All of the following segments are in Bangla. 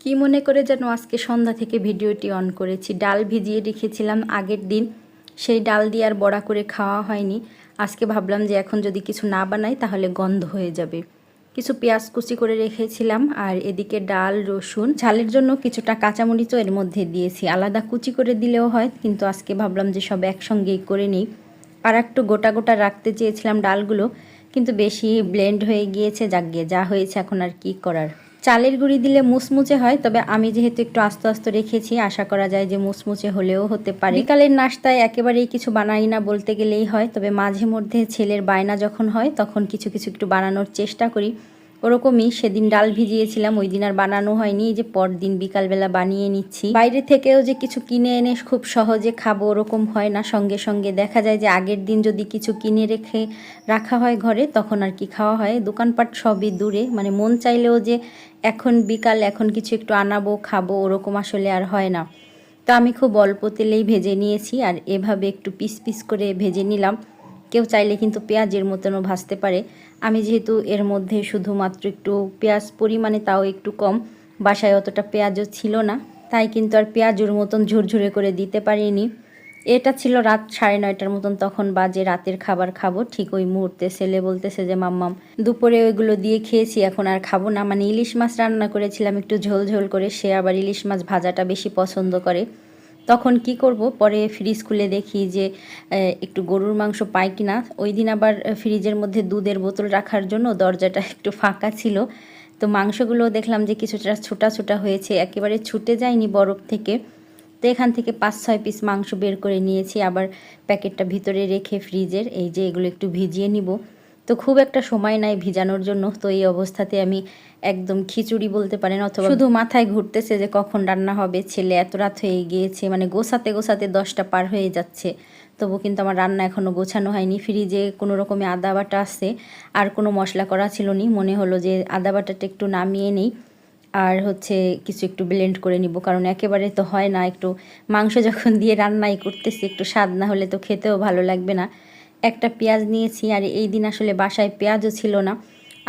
কি মনে করে যেন আজকে সন্ধ্যা থেকে ভিডিওটি অন করেছি? ডাল ভিজিয়ে রেখেছিলাম আগের দিন। সেই ডাল দিয়ে আর বড়া করে খাওয়া হয়নি। আজকে ভাবলাম যে এখন যদি কিছু না বানাই তাহলে গন্ধ হয়ে যাবে। কিছু পেঁয়াজ কুচি করে রেখেছিলাম আর এদিকে ডাল, রসুন, ঝালের জন্য কিছুটা কাঁচামরিচও এর মধ্যে দিয়েছি। আলাদা কুচি করে দিলেও হয়, কিন্তু আজকে ভাবলাম যে সব একসঙ্গেই করে নিই। আর একটু গোটা গোটা রাখতে চেয়েছিলাম ডালগুলো, কিন্তু বেশি ব্লেন্ড হয়ে গিয়েছে। যাক গিয়ে যা হয়েছে এখন আর কি করার। চালের গুঁড়ি দিলে মুচমুচে হয়, তবে আমি যেহেতু একটু আস্ত আস্ত রেখেছি, আশা করা যায় যে মুচমুচে হলেও হতে পারে। বিকালের নাস্তায় একেবারেই কিছু বানাই না বলতে গেলেই হয়, তবে মাঝে মধ্যে ছেলের বায়না যখন হয়, তখন কিছু কিছু একটু বানানোর চেষ্টা করি। ওরকমই সেদিন ডাল ভিজিয়েছিলাম, ওই দিন আর বানানো হয়নি যে পরদিন বিকালবেলা বানিয়ে নিচ্ছি। বাইরে থেকেও যে কিছু কিনে এনে খুব সহজে খাব ওরকম হয় না, সঙ্গে সঙ্গে দেখা যায় যে আগের দিন যদি কিছু কিনে রেখে রাখা হয় ঘরে, তখন আর কি খাওয়া হয়। দোকানপাট সবই দূরে মানে মন চাইলেও যে এখন বিকাল, এখন কিছু একটু আনাবো, খাব, ওরকম আসলে আর হয় না। তো আমি খুব অল্প তেলেই ভেজে নিয়েছি, আর এভাবে একটু পিস পিস করে ভেজে নিলাম। কেউ চাইলে কিন্তু পেঁয়াজের মতনও ভাজতে পারে। আমি যেহেতু এর মধ্যে শুধুমাত্র একটু পেঁয়াজ পরিমাণে, তাও একটু কম। বাসায় অতটা পেঁয়াজও ছিল না, তাই কিন্তু আর পেঁয়াজুর মতন ঝুরঝুরে করে দিতে পারিনি। এটা ছিল রাত সাড়ে নয়টার মতন, তখন বাজে রাতের খাবার খাব। ঠিক ওই মুহূর্তে ছেলে বলতেছে যে, মাম্মাম, দুপুরে ওইগুলো দিয়ে খেয়েছি, এখন আর খাব না। মানে ইলিশ মাছ রান্না করেছিলাম, একটু ঝোল ঝোল করে। সে আবার ইলিশ মাছ ভাজাটা বেশি পছন্দ করে। তখন কি করব? পরে ফ্রিজ খুলে দেখি যে একটু গরুর মাংস পাই কিনা। ওই দিন আবার ফ্রিজের মধ্যে দুধের বোতল রাখার জন্য দরজাটা একটু ফাঁকা ছিল। তো মাংসগুলো দেখলাম যে কিছুটা ছোটা ছোটা হয়েছে, একেবারে ছুটে যায়নি বরফ থেকে। তো এখান থেকে পাঁচ ছয় পিস মাংস বের করে নিয়েছি। আবার প্যাকেটটা ভিতরে রেখে ফ্রিজের এই যে এগুলো একটু ভিজিয়ে নিব। তো খুব একটা সময় নাই ভিজানোর জন্য। তো এই অবস্থাতে আমি একদম খিচুড়ি বলতে পারেন অথবা শুধু মাথায় ঘুরতেছে যে কখন রান্না হবে ছেলে এত রাত হয়ে গিয়েছে মানে গোছাতে গোছাতে দশটা পার হয়ে যাচ্ছে। তবু কিন্তু আমার রান্না এখনও গোছানো হয়নি। ফ্রিজে কোনো রকমে আদা বাটা আছে আর কোনো মশলা করা ছিল নি। মনে হলো যে আদা বাটাটা একটু নামিয়ে নেই আর হচ্ছে কিছু একটু ব্লেন্ড করে নিব। কারণ একেবারে তো হয় না একটু মাংস যখন দিয়ে রান্নাই করতেছি একটু স্বাদ না হলে তো খেতেও ভালো লাগবে না। একটা পেঁয়াজ নিয়েছি আর এই দিন আসলে বাসায় পেঁয়াজও ছিল না।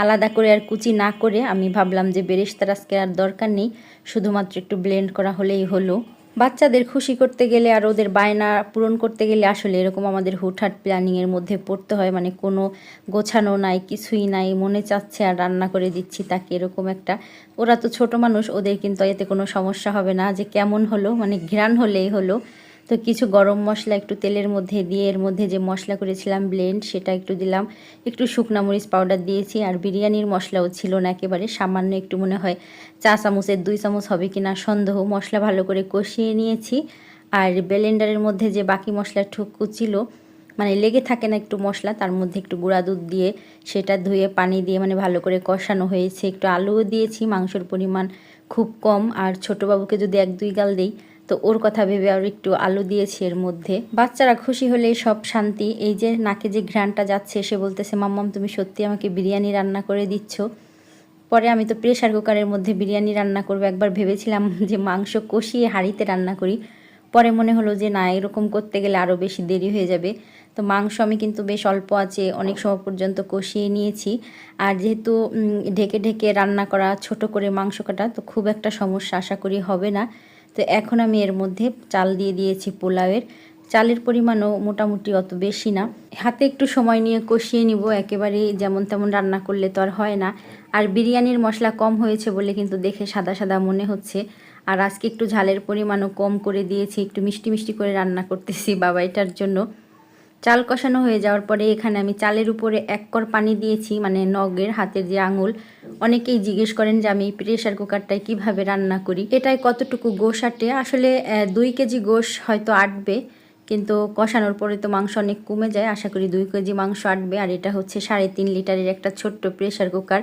আলাদা করে আর কুচি না করে আমি ভাবলাম যে বেরেস্তার আজকে আর দরকার নেই, শুধুমাত্র একটু ব্লেন্ড করা হলেই হলো। বাচ্চাদের খুশি করতে গেলে আর ওদের বায়না পূরণ করতে গেলে আসলে এরকম আমাদের হুটহাট প্ল্যানিংয়ের মধ্যে পড়তে হয় মানে কোনো গোছানো নাই, কিছুই নাই, মনে চাচ্ছে আর রান্না করে দিচ্ছি তাকে এরকম একটা। ওরা তো ছোট মানুষ, ওদের কিন্তু এতে কোনো সমস্যা হবে না যে কেমন হলো মানে ঘ্রাণ হলেই হলো। তো কিছু গরম মশলা একটু তেলের মধ্যে দিয়ে এর মধ্যে যে মশলা করেছিলাম ব্লেন্ড সেটা একটু দিলাম। একটু শুকনা মরিচ পাউডার দিয়েছি, আর বিরিয়ানির মশলাও ছিল না একেবারে। সামান্য একটু মনে হয় চা চামচের দুই চামচ হবে কি না সন্দেহ। মশলা ভালো করে কষিয়ে নিয়েছি। আর ব্লেন্ডারের মধ্যে যে বাকি মশলা ঠুকু ছিল মানে লেগে থাকে না একটু মশলা, তার মধ্যে একটু গুঁড়া দুধ দিয়ে সেটা ধুয়ে পানি দিয়ে মানে ভালো করে কষানো হয়েছে। একটু আলুও দিয়েছি, মাংসর পরিমাণ খুব কম। আর ছোটোবাবুকে যদি এক দুই গাল দিই তো ওর কথা ভেবে আর একটু আলু দিয়েছি এর মধ্যে। বাচ্চারা খুশি হলে সব শান্তি। এই যে নাকে যে ঘ্রানটা যাচ্ছে, সে বলতেছে, মাম্মাম, তুমি সত্যি আমাকে বিরিয়ানি রান্না করে দিচ্ছ? পরে আমি তো প্রেশার কুকারের মধ্যে বিরিয়ানি রান্না করব। একবার ভেবেছিলাম যে মাংস কষিয়ে হাঁড়িতে রান্না করি। পরে মনে হলো যে, না, এরকম করতে গেলে আরও বেশি দেরি হয়ে যাবে। তো মাংস আমি কিন্তু বেশ অল্প আছে, অনেক সময় পর্যন্ত কষিয়ে নিয়েছি। আর যেহেতু ঢেকে ঢেকে রান্না করা ছোট করে মাংস কাটা, তো খুব একটা সমস্যা আশা করি হবে না। তো এখন আমি এর মধ্যে চাল দিয়ে দিয়েছি পোলাওয়ের। চালের পরিমাণও মোটামুটি অত বেশি না। হাতে একটু সময় নিয়ে কষিয়ে নিব। একেবারে যেমন তেমন রান্না করলে তো আর হয় না। আর বিরিয়ানির মশলা কম হয়েছে বলে কিন্তু দেখে সাদা সাদা মনে হচ্ছে। আর আজকে একটু ঝালের পরিমাণও কম করে দিয়েছি। একটু মিষ্টি মিষ্টি করে রান্না করতেছি বাবা এটার জন্য। চাল কষানো হয়ে যাওয়ার পরে এখানে আমি চালের উপরে এক কর পানি দিয়েছি মানে নগের হাতের যে আঙুল। অনেকেই জিজ্ঞেস করেন যে আমি প্রেশার কুকারটায় কীভাবে রান্না করি। এটাই কতটুকু গোশ আটে? আসলে দুই কেজি গোশ হয়তো আটবে, কিন্তু কষানোর পরে তো মাংস অনেক কমে যায়। আশা করি দুই কেজি মাংস আটবে, আর এটা হচ্ছে সাড়ে তিন লিটারের একটা ছোট্ট প্রেশার কুকার।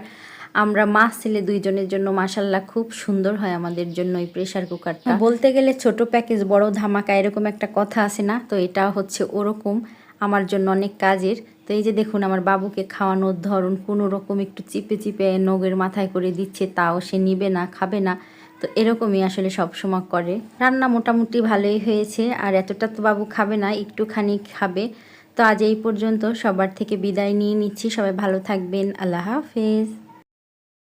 আমরা মাছ ছেলে দুইজনের জন্য মাসাল্লাহ খুব সুন্দর হয় আমাদের জন্য এই প্রেশার কুকারটা। বলতে গেলে ছোট প্যাকেজ, বড় ধামাকা এরকম একটা কথা আছে না? তো এটা হচ্ছে ওরকম। আমার জন্য অনেক কাজের। তো এই যে দেখুন, আমার বাবুকে খাওয়ানোর ধরন, কোনো রকম একটু চিপে চিপে নগের মাথায় করে দিচ্ছে, তাও সে নিবে না, খাবে না। তো এরকমই আসলে সবসময় করে। রান্না মোটামুটি ভালোই হয়েছে, আর এতটা তো বাবু খাবে না, একটুখানি খাবে। তো আজ এই পর্যন্ত সবার থেকে বিদায় নিয়ে নিচ্ছি। সবাই ভালো থাকবেন। আল্লাহ হাফেজ।